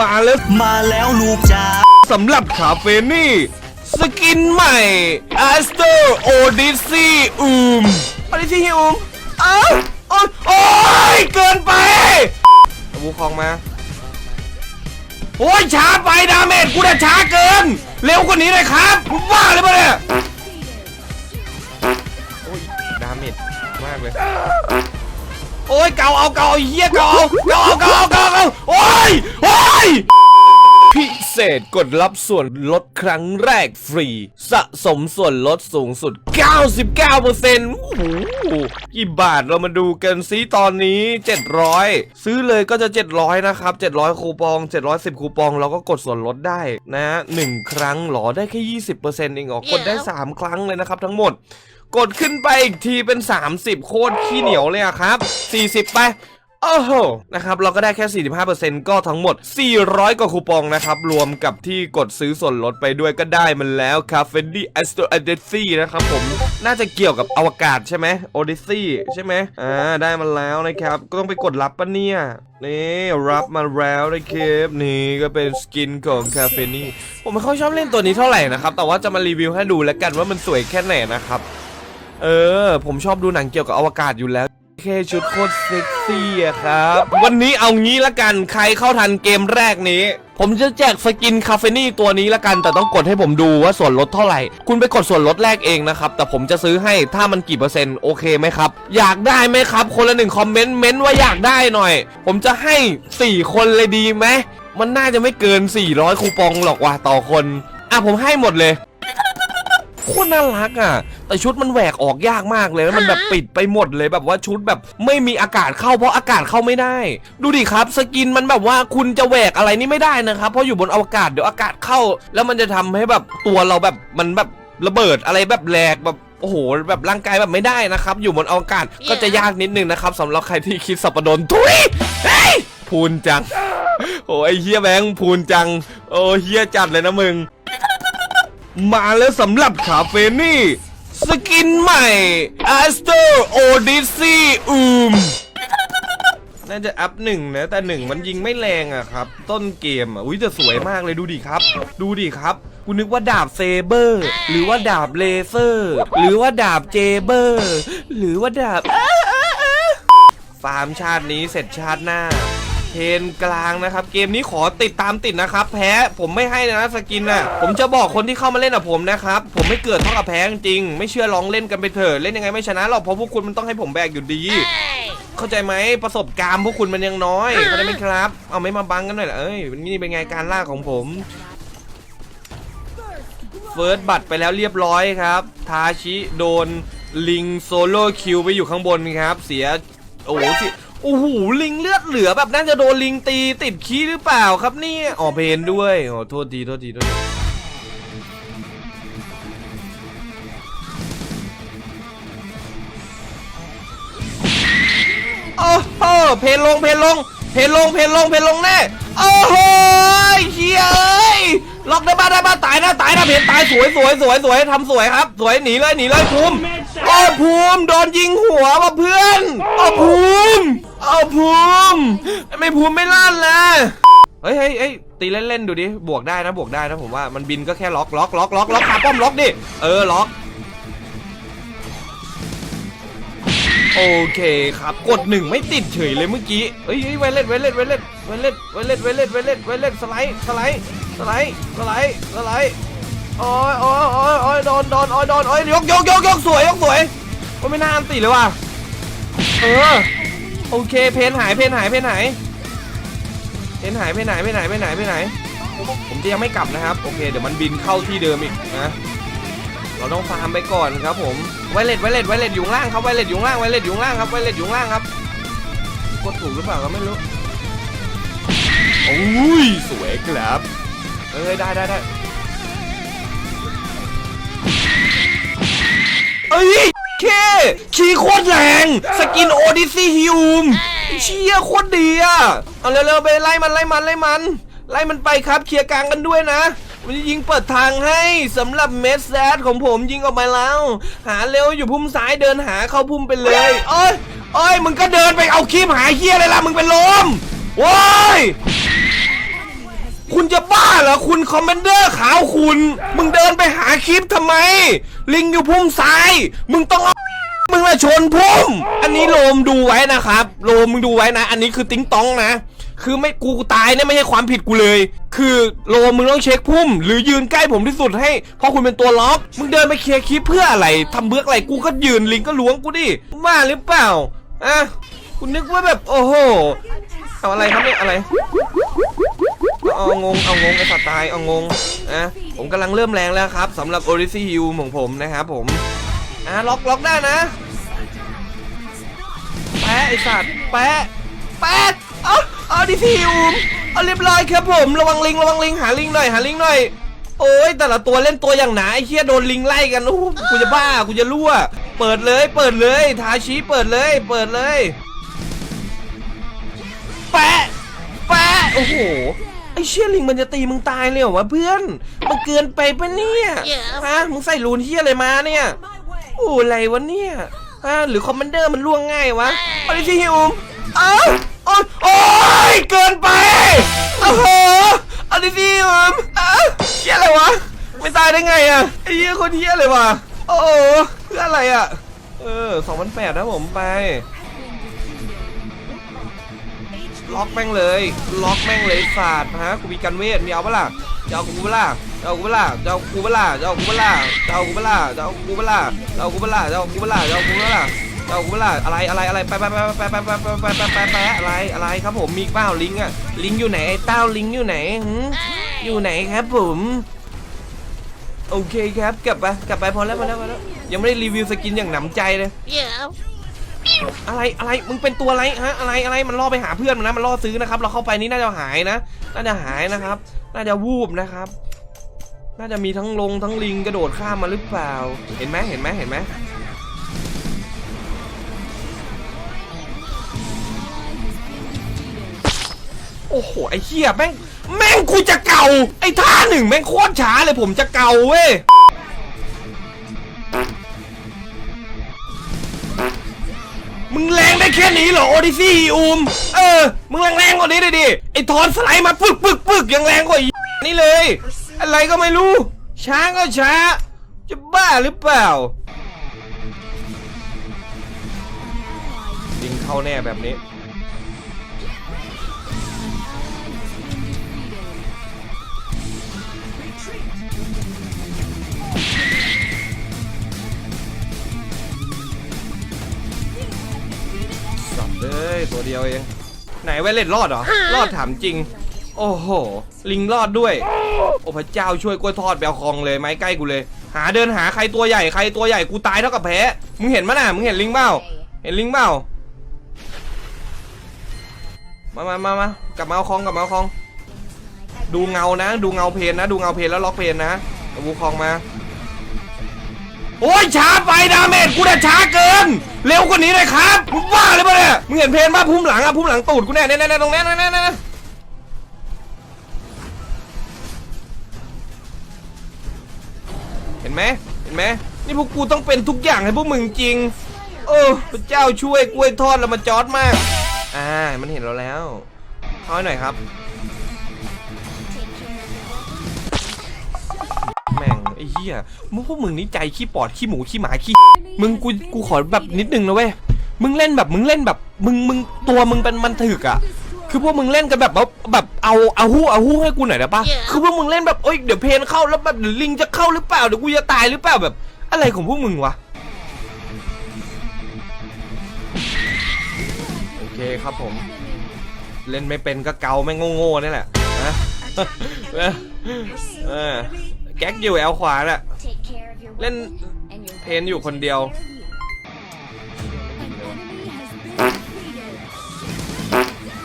มาแล้วมาแล้วลูกจ๋าสำหรับคาเฟนี่ สกินใหม่ a s t r Odyssey อืม Odyssey อืมเอ้าโอ้ยโอ้ยเกินไปเอาบูคองมาโอ้ยช้าไปดาเมจกูน่ะช้าเกิน เร็วกว่านี้เลยครับมึงว่าเลยปะเนี่ยโอ้ยดาเมจมากเลย โอ้ยเกาเอาเกาเอาเหี้ยเกาเอาเกาเอาเกาเอาเกาเอาโอ้ยโอ้ย พิเศ ษกดรับส่วนลดครั้งแรกฟรี สะสมส่วนลดสูงสุด 99%โอ้โหกี่บาทเรามาดูกันซิตอนนี้ 700 ซื้อเลยก็จะ 700 นะครับ 700 คูปอง 710 คูปอง เราก็กดส่วนลดได้นะหนึ่งครั้งหรอได้แค่ 20%เองเหรอกดได้ 3 ครั้งเลยนะครับทั้งหมด กดขึ้นไปอีกทีเป็น 30 โคตรขี้เหนียวเลยอะครับ 40 ไป โอ้โหนะครับเราก็ได้แค่ 45%ก็ทั้งหมด 400 กว่าคูปองนะครับรวมกับที่กดซื้อส่วนลดไปด้วยก็ได้มันแล้วครับ f e n d i Astro Odyssey นะครับผมน่าจะเกี่ยวกับอวกาศใช่ไหม Odyssey ใช่ไหมอ่าได้มาแล้วนะครับ ก็ต้องไปกดรับปะเนี่ยนี่รับมาแล้วนะครับนี่ก็เป็นสกินของคาเฟนี่ผมไม่ค่อยชอบเล่นตัวนี้เท่าไหร่นะครับ แต่ว่าจะมารีวิวให้ดูแล้วกันว่ามันสวยแค่ไหนนะครับ เออ ผมชอบดูหนังเกี่ยวกับอวกาศอยู่แล้ว แค่ชุดโคตรเซ็กซี่อะครับ วันนี้เอางี้ละกันใครเข้าทันเกมแรกนี้ ผมจะแจกสกินคาเฟนี่ตัวนี้ละกันแต่ต้องกดให้ผมดูว่าส่วนลดเท่าไหร่ คุณไปกดส่วนลดแรกเองนะครับ แต่ผมจะซื้อให้ถ้ามันกี่เปอร์เซ็นต์โอเคไหมครับ อยากได้ไหมครับ คนละหนึ่งคอมเมนต์เม้นว่าอยากได้หน่อย ผมจะให้ 4 คนเลยดีไหมมันน่าจะไม่เกิน 400 คูปองหรอกว่ะต่อคนอะผมให้หมดเลย โคตรน่ารักอะ แต่ชุดมันแหวกออกยากมากเลยแล้วมันแบบปิดไปหมดเลยแบบว่าชุดแบบไม่มีอากาศเข้าเพราะอากาศเข้าไม่ได้ ดูดิครับ สกินมันแบบว่าคุณจะแหวกอะไรนี่ไม่ได้นะครับ เพราะอยู่บนอวกาศเดี๋ยวอากาศเข้า แล้วมันจะทำให้แบบตัวเราแบบมันแบบระเบิดอะไรแบบแหลกแบบโอ้โหแบบร่างกายแบบไม่ได้นะครับ อยู่บนอวกาศก็จะยากนิดนึงนะครับสำหรับใครที่คิดสับปะรดทุยเฮ้ยพูนจังโอ้ยเฮียแบงค์พูนจัง โอ้เฮียจัดเลยนะมึง มาแล้วสำหรับคาเฟนี่ สกินใหม่ a s t r Odyssey อืมน่าจะอัพหนึ่งนะ แต่หนึ่งมันยิงไม่แรงอะครับ ต้นเกมอะอุ้ยแต่สวยมากเลยดูดิครับ ดูดิครับกูนึกว่าดาบเซเบอร์ หรือว่าดาบเลเซอร์ หรือว่าดาบเจเบอร์ หรือว่าดาบฟาร์มชาตินี้เสร็จชาติหน้า เทนกลางนะครับ เกมนี้ขอติดตามติดนะครับ แพ้ผมไม่ให้นะสกินน่ะ ผมจะบอกคนที่เข้ามาเล่นกับผมนะครับ ผมไม่เกิดเท่ากับแพ้จริงๆไม่เชื่อลองเล่นกันไปเถอะเล่นยังไงไม่ชนะหรอกเพราะพวกคุณมันต้องให้ผมแบกอยู่ดี เข้าใจไหมประสบการณ์พวกคุณมันยังน้อยเข้าใจไหมครับ เอาไม่มาบังกันหน่อยเหรอเอ้ยนี่เป็นไงการล่าของผมเฟิร์สบัตรไปแล้วเรียบร้อยครับ ทาชิโดนลิงโซโล่คิวไปอยู่ข้างบนครับ เสีย โอ้โห โอ้โหลิงเลือดเหลือแบบน่าจะโดนลิงตีติดขี้หรือเปล่าครับเนี่ยอ๋อเพนด้วยอ๋อโทษทีโทษทีโทษทีโอ้โหเพนลงเพนลงเพนลงเพนลงเพนลงแน่โอ้โหเฮียเอ้ยล็อกได้บ้าได้บ้าตายนะตายนะเพนตายสวยสวยสวยสวยทำสวยครับ สวยหนีเลยหนีเลยภูมิโอ้ภูมิโดนยิงหัวว่ะเพื่อนโอ้ภูมิ โอ้ภูมิไม่ภูมิไม่ลั่นนะเฮ้ยเฮ้ยเฮ้ยตีเล่นๆดูดิ บวกได้นะ บวกได้นะผมว่า มันบินก็แค่ล็อกล็อกล็อกล็อกล็อกขาป้อมล็อกดิ เออ ล็อก โอเคครับ กดหนึ่งไม่ติดเฉยเลยเมื่อกี้เฮ้ยเฮ้ยไวเล็ดไวเล็ดไวเล็ดไวเล็ดไวเล็ดไวเล็ดไวเล็ดไวเล็ดสไลด์ สไลด์ สไลด์ สไลด์ สไลด์โอ้ยโอ้ยโอ้ยโอ้ยโดนโดนโอ้ยโดนโอ้ยยกยกยกยกสวย ยกสวยก็ไม่น่าอันติเลยว่ะ เออ โอเค เพนหาย เพนหาย เพนหาย เพนหาย เพนหาย เพนหาย เพนหาย เพนหาย ผมจะยังไม่กลับนะครับ โอเค เดี๋ยวมันบินเข้าที่เดิมอีกนะ เราต้องฟาร์มไปก่อนครับผม ไวเลตไวเลตไวเลตอยู่ข้างล่างครับ ไวเลตอยู่ข้างล่าง ไวเลตอยู่ข้างล่างครับ ไวเลตอยู่ข้างล่างครับ กดถูกหรือเปล่าก็ไม่รู้ โอ้ย สวยครับ เอ้ย ได้ได้ได้เอ้ย เคขี่โคตรแรงสกินโอดิซี่ฮิวมเชี่ยโคตรดีอะเอาเร็วๆไปไล่มันไล่มันไล่มันไล่มันไปครับเคลียร์กลางกันด้วยนะมันจะยิงเปิดทางให้สำหรับเมสแซดของผมยิงออกมาแล้ว หาเร็วอยู่พุ่มซ้ายเดินหาเข้าพุ่มไปเลยโอ้ยโอ้ยมึงก็เดินไปเอาคีบหาเฮียอะไรล่ะมึงเป็นลมโว้ยคุณคอมเมนเดอร์ขาวคุณ มึงเดินไปหาคลิปทำไม ลิงอยู่พุ่มซ้าย มึงต้องเอามึงละชนพุ่ม อันนี้โลมดูไว้นะครับ โลมมึงดูไว้นะ อันนี้คือติ้งต้องนะ คือไม่กูตายเนี่ยไม่ใช่ความผิดกูเลย คือโลมมึงต้องเช็คพุ่ม หรือยืนใกล้ผมที่สุดให้เพราะคุณเป็นตัวล็อก มึงเดินไปเคลียร์คลิปเพื่ออะไรทำเบื้อกอะไรกูก็ยืนลิงก็ล้วงกูดิว่าหรือเปล่าอะคุณนึกว่าแบบโอ้โหเอาอะไรครับเนี่ยอะไร เอางงเอางงไอ้สัตว์ตายเอางงอะผมกำลังเริ่มแรงแล้วครับสำหรับ o r i ิ i ฮิวของผมนะครับผมอะล็อกล็อกได้นะแปะไอ้สัตว์แปะแปะเอาเอาดิพี่อูมเอาเรียบร้อยครับผมระวังลิงระวังลิงหาลิงหน่อยหาลิงหน่อยโอ้ยแต่ละตัวเล่นตัวอย่างหนาไอ้เคียโดนลิงไล่กันโอ้กูจะบ้ากูจะรั่ว เปิดเลย เปิดเลย ทาชีเปิดเลย เปิดเลย แปะ แปะ โอ้โห ไอ้เชี่ยลิงมันจะตีมึงตายเลยเหรอวะเพื่อน มันเกินไปปะเนี่ยฮะมึงใส่รูนเฮียอะไรมาเนี่ยโอ้อะไรวะเนี่ยฮะหรือคอมมานเดอร์มันล่วงง่ายวะเอาดิที่ฮิวมเอ้าโอ้ยโอ้ยเกินไปโอ้โหเอาดิที่ฮิวมเอ้าเฮียอะไรวะไม่ตายได้ไงอะไอ้เฮียคนเฮียเลยวะโอ้โหเพื่ออะไรอะเออสองพันแปดนะผมไป ล็อกแม่งเลย ล็อกแม่งเลยศาสตร์ฮะกูมีกันเวทมีเอาปะล่ะจะเอากูปะล่ะจะเอากูปะล่ะจะเอากูปะล่ะจะเอากูปะล่ะจะเอากูปะล่ะจะเอากูปะล่ะจะเอากูปะล่ะจะเอากูปะล่ะจะเอากูปะล่ะจะเอากูปะล่ะอะไรอะไรอะไรไปไปไปไปไปไปไปไปไปไปอะไรอะไรครับผมมีเปล่าลิงอะลิงอยู่ไหนไอ้เต้าลิงอยู่ไหนอยู่ไหนครับผมโอเคครับกลับไปกลับไปพอแล้วพอแล้วพอแล้วยังไม่ได้รีวิวสกินอย่างหนำใจเลย อะไรอะไรมึงเป็นตัวอะไรฮะอะไรอะไรมันล่อไปหาเพื่อนมันนะมันล่อซื้อนะครับ เราเข้าไปนี่น่าจะหายนะน่าจะหายนะครับ น่าจะวูบนะครับ น่าจะมีทั้งลงทั้งลิงกระโดดข้ามมาหรือเปล่า เห็นไหมเห็นไหมเห็นไหมโอ้โหไอ้เหี้ยแม่งแม่งกูจะเก่าไอ้ท่าหนึ่งแม่งโคตรช้าเลยผมจะเก่าเว้ย ได้แค่นี้เหรอโอดิซี่อูม เออ มึงแรงแรงๆกว่านี้เลยดิไอ้ทอนสไลด์มาปึกปึกปึกยังแรงกว่าอีนี่เลย อะไรก็ไม่รู้ ช้าก็ช้า จะบ้าหรือเปล่ายิงเข้าแน่แบบนี้ เลยตัวเดียวเองไหนไวเล็ตรอดเหรอรอดถามจริง โอ้โห ลิงรอดด้วย โอ้พระเจ้าช่วยกล้วยทอดแบลคองเลยไม้ใกล้กูเลย หาเดินหาใครตัวใหญ่ใครตัวใหญ่กูตายเท่ากับแพ้มึงเห็นมั้ยน่ะมึงเห็นลิงเปล่าเห็นลิงเปล่ามามามามากลับมาเอาคองกลับมาเอาคอง ดูเงานะ ดูเงาเพนนะ ดูเงาเพนแล้วล็อกเพนนะเอาบูคองมา โอ้ยช้าไปดาเมจกูน่ะช้าเกิน เร็วกว่านี้เลยครับมึงบ้าเลยปะเนี่ยมึงเห็นเพนป่ะพุ่มหลังอะพุ่มหลังตูดกูแน่แน่แน่ตรงแนี้แน่แน่แน่เห็นไหมเห็นไหมนี่พวกกูต้องเป็นทุกอย่างให้พวกมึงจริง โอ้พระเจ้าช่วยกล้วยทอดเรามาจอดมาก อ่า มันเห็นเราแล้วเอาหน่อยครับ ยมึงพวกมึงนี่ใจขี้ปอดขี้หมูขี้หมาขี้ มึงกูกูขอแบบนิดนึงนะเว้ย มึงเล่นแบบมึงเล่นแบบ มึงมึงตัวมึงเป็นมันถึกอะ คือพวกมึงเล่นกันแบบว่าแบบเอาเอาหู้เอาหู้ให้กูหน่อยได้ปะ Yeah. คือพวกมึงเล่นแบบเอ้ยเดี๋ยวเพนเข้าแล้วแบบเดี๋ยวลิงจะเข้าหรือเปล่าเดี๋ยวกูจะตายหรือเปล่าแบบ อะไรของพวกมึงวะโอเคครับผม เล่นไม่เป็นก็เกาไม่งโง่ๆนี่แหละนะ เออเออ แก๊กอยู่แอลขวาน่ะ Take care of your Lên weapon and your เพนอยู่คนเดียว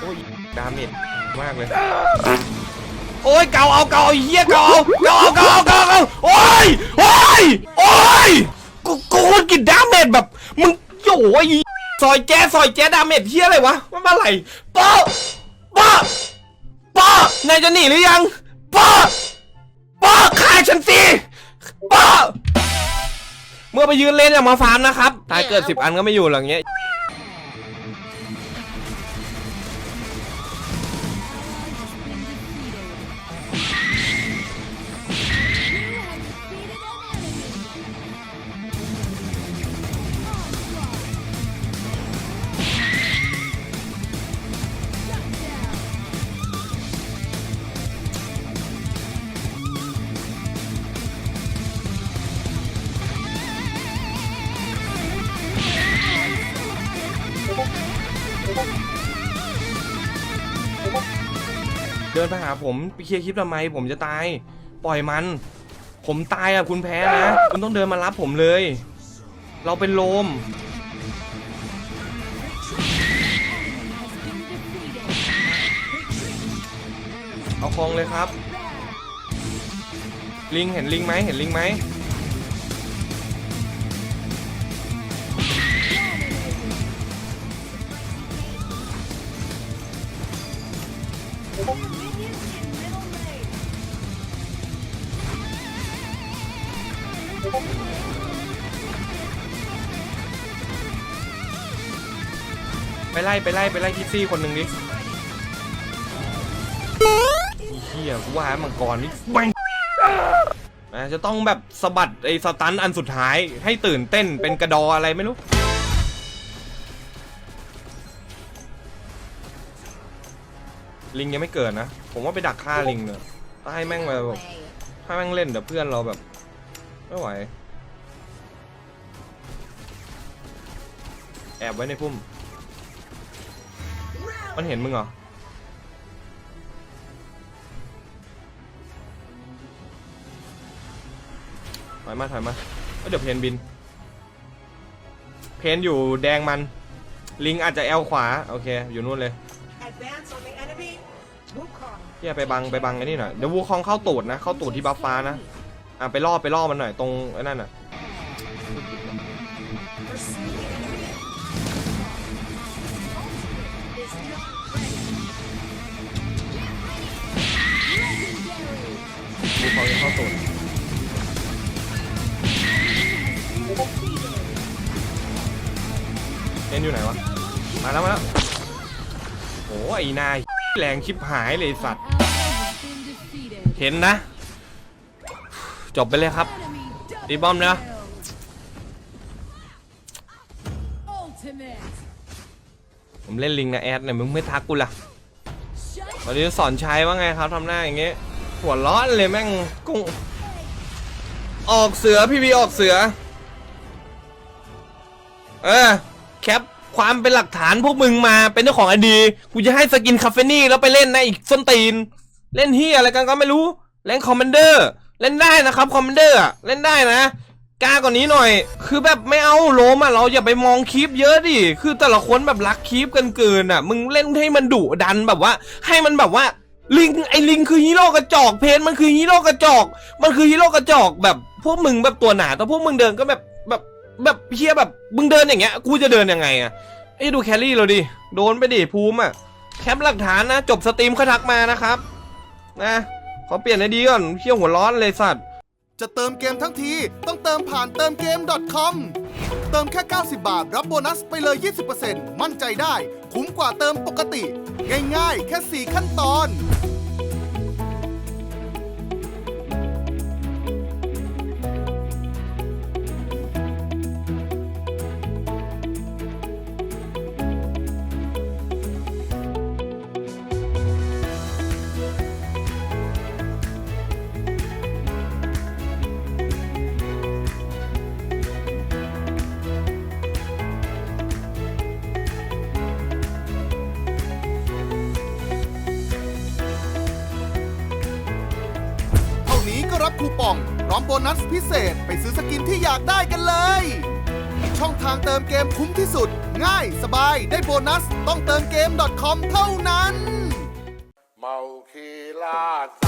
โอ้ยดาเมจมากเลย โอ้ยเกาเอาเกาเอาเฮียเกาเอาเกาเอาเกาเอาเกาเอาโอ้ยโอ้ยโอ้ยกูกูคนกินดาเมจแบบมึงโอ้ยซอยแจ๊ซอยแจ๊ดาเมจเฮียอะไรวะมันมาไหลป้าป้าป้านายจะหนีหรือยังป้า ป้าฆ่าฉันสิป้าเมื่อไปยืนเล่นอย่ามาฟาร์มนะครับตายเกิดสิบอันก็ไม่อยู่หลังเงี้ย เดินไปหาผมไปเคลียร์คลิปทำไมผมจะตาย ปล่อยมัน ผมตายอะคุณแพ้นะ คุณต้องเดินมารับผมเลย เราเป็นลมเอาคลองเลยครับ ลิงเห็นลิงไหมเห็นลิงไหม ล่ไปไล่ไปไล่คิดซี่คนหนึ่งดิอีเฮียกูว่ามังกรนี่แม่งอะจะต้องแบบสะบัดไอ้สตันอันสุดท้ายให้ตื่นเต้นเป็นกระดออะไรไม่รู้ลิงยังไม่เกิดนะ ผมว่าไปดักฆ่าลิงเนอะถ้าให้แม่งมาแบบถ้าแม่งเล่นเดี๋ยวเพื่อนเราแบบ ไม่ไหว แอบไว้ในพุ่ม มันเห็นมึงเหรอ ถอยมาถอยมาเอ้ยเดี๋ยวเพนบิน เพนอยู่แดงมัน ลิงอาจจะแอลขวา โอเค อยู่นู่นเลยเฮียไปบังไปบังไอ้นี่หน่อย เดี๋ยววูคองเข้าตูดนะ เข้าตูดที่บัฟฟ้านะ อะไปล่อไปล่อมันหน่อยตรงไอ้นั่นน่ะ เพนอยู่ไหนวะ มาแล้วมาแล้วโอ้ไอ้นายแรงชิบหายเลยสัตว์ เห็นนะ จบไปเลยครับตีบอมนะผมเล่นลิงนะแอดเนี่ยมึงไม่ทักกูล่ะวันนี้สอนชัยว่าไงครับทำหน้าอย่างเงี้ยหัวร้อนเลยแม่งกุ้งออกเสือพี่บีออกเสือ เออ แคป ความเป็นหลักฐานพวกมึงมาเป็นเจ้าของไอดีกูจะให้สกินคาเฟนี่แล้วไปเล่นนะอีกส้นตีน เล่นเฮียอะไรกันก็ไม่รู้เล่นคอมมานเดอร์เล่นได้นะครับคอมมานเดอร์เล่นได้นะกล้ากว่านี้หน่อย คือแบบไม่เอาโลมอะเราอย่าไปมองคลิปเยอะดิ คือแต่ละคนแบบรักคลิปกันเกินอะ มึงเล่นให้มันดุดันแบบว่า ให้มันแบบว่าลิงไอ้ลิงคือฮีโร่กระจอกเพนมันคือฮีโร่กระจอก มันคือฮีโร่กระจอกแบบพวกมึงแบบตัวหนาแต่พวกมึงเดินก็แบบแบบ แบบเฮียแบบมึงเดินอย่างเงี้ยกูจะเดินยังไงอะไอ้ดูแครี่เราดิโดนไปดิภูมิอะแคปหลักฐานนะ จบสตรีมค่อยทักมานะครับนะขอเปลี่ยนไอดีก่อนเชี่ยหัวร้อนเลยสัตว์จะเติมเกมทั้งที ต้องเติมผ่านเติมเกม .com เติมแค่ 90 บาท รับโบนัสไปเลย 20%มั่นใจได้ คุ้มกว่าเติมปกติ ง่ายๆ แค่ 4 ขั้นตอน รับคูปองพร้อมโบนัสพิเศษไปซื้อสกินที่อยากได้กันเลย ช่องทางเติมเกมคุ้มที่สุด ง่ายสบายได้โบนัสต้องเติมเกม .com เท่านั้น เมาคีลาส